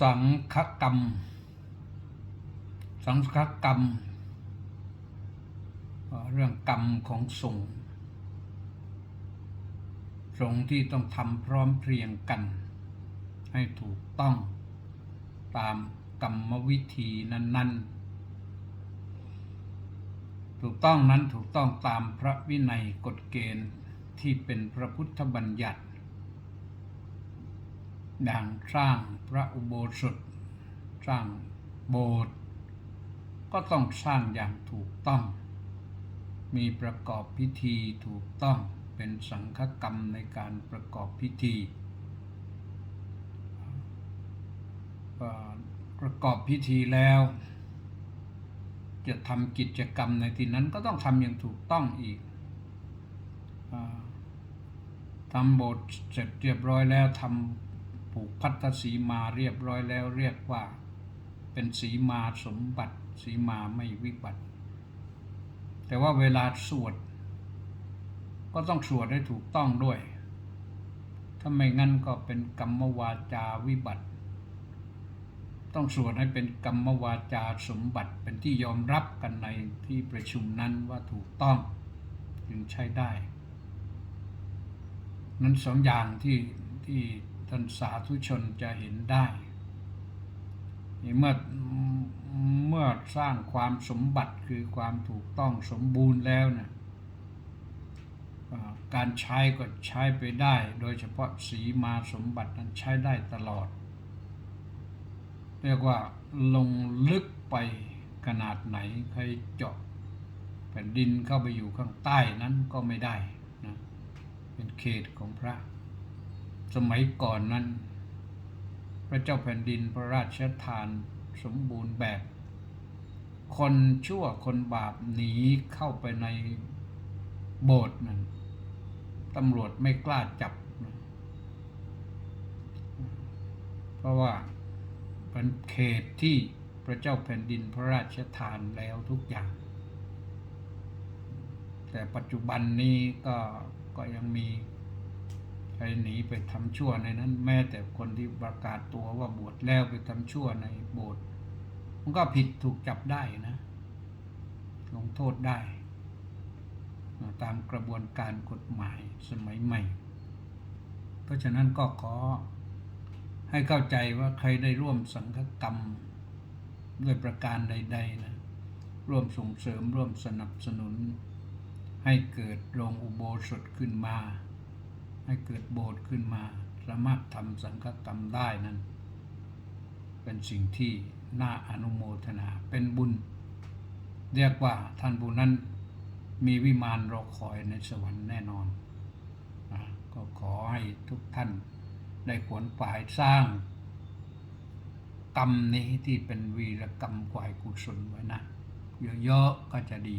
สังฆกรรม สังฆกรรมเอ่อเรื่องกรรมของสงฆ์สงฆ์ที่ต้องทำพร้อมเพรียงกัน ให้ถูกต้องตามกรรมวิธีนั้น ๆ ถูกต้องนั้นถูกต้องตามพระวินัยกฎเกณฑ์ที่เป็นพระพุทธบัญญัติ ดังสร้างพระอุโบสถ สร้างโบสถ์ก็ต้องสร้างอย่างถูกต้อง มีประกอบพิธีถูกต้องเป็นสังฆกรรมในการประกอบพิธีประกอบพิธีแล้ว จะทำกิจกรรมในที่นั้นก็ต้องทำอย่างถูกต้องอีกอทำโบสถ์เสร็จเรียบร้อยแล้วทำ ผูกพัทธสีมาเรียบร้อยแล้วเรียกว่า เป็นสีมาสมบัติสีมาไม่วิบัติ แต่ว่าเวลาสวด ก็ต้องสวดให้ถูกต้องด้วย ถ้าไม่งั้นก็เป็นกรรมวาจาวิบัติ ต้องสวดให้เป็นกรรมวาจาสมบัติเป็นที่ยอมรับกันในที่ประชุมนั้นว่าถูกต้องจึงใช้ได้ นั้นสองอย่างที่ที่ ท่านสาธุชนจะเห็นได้เมื่อเมื่อสร้างความสมบัติคือความถูกต้องสมบูรณ์แล้วนะอ่าการใช้ก็ใช้ไปได้ โดยเฉพาะสีมาสมบัตินั้นใช้ได้ตลอด เรียกว่าลงลึกไปขนาดไหนใครเจาะแผ่นดินเข้าไปอยู่ข้างใต้นั้นก็ไม่ได้นะเป็นเขตของพระ สมัยก่อนนั้น พระเจ้าแผ่นดินพระราชทานสมบูรณ์แบบ คนชั่วคนบาปหนีเข้าไปในโบสถ์นั้นตำรวจไม่กล้าจับ เพราะว่าเป็นเขตที่พระเจ้าแผ่นดินพระราชทานแล้วทุกอย่าง แต่ปัจจุบันนี้ก็ก็ยังมี หนีไปทำชั่วในนั้น แม้แต่คนที่ประกาศตัวว่าบวชแล้วไปทำชั่วในโบสถ์มันก็ผิดถูกจับได้นะ ลงโทษได้ ตามกระบวนการกฎหมายสมัยใหม่ เพราะฉะนั้นก็ขอให้เข้าใจว่าใครได้ร่วมสังฆกรรมด้วยประการใด ๆ นะ ร่วมส่งเสริมร่วมสนับสนุน ให้เกิดโรงอุโบสถขึ้นมา ให้เกิดโบสถ์ขึ้นมาสามารถทำสังฆกรรมได้นั้น เป็นสิ่งที่น่าอนุโมทนาเป็นบุญ เรียกว่าท่านผู้นั้นมีวิมานรอคอยในสวรรค์แน่นอนอก็ขอให้ทุกท่านได้ขวนฝ่ายสร้าง กรรมนี้ที่เป็นวีรกรรมกวายกุศลไว้นะ เยอะๆก็จะดี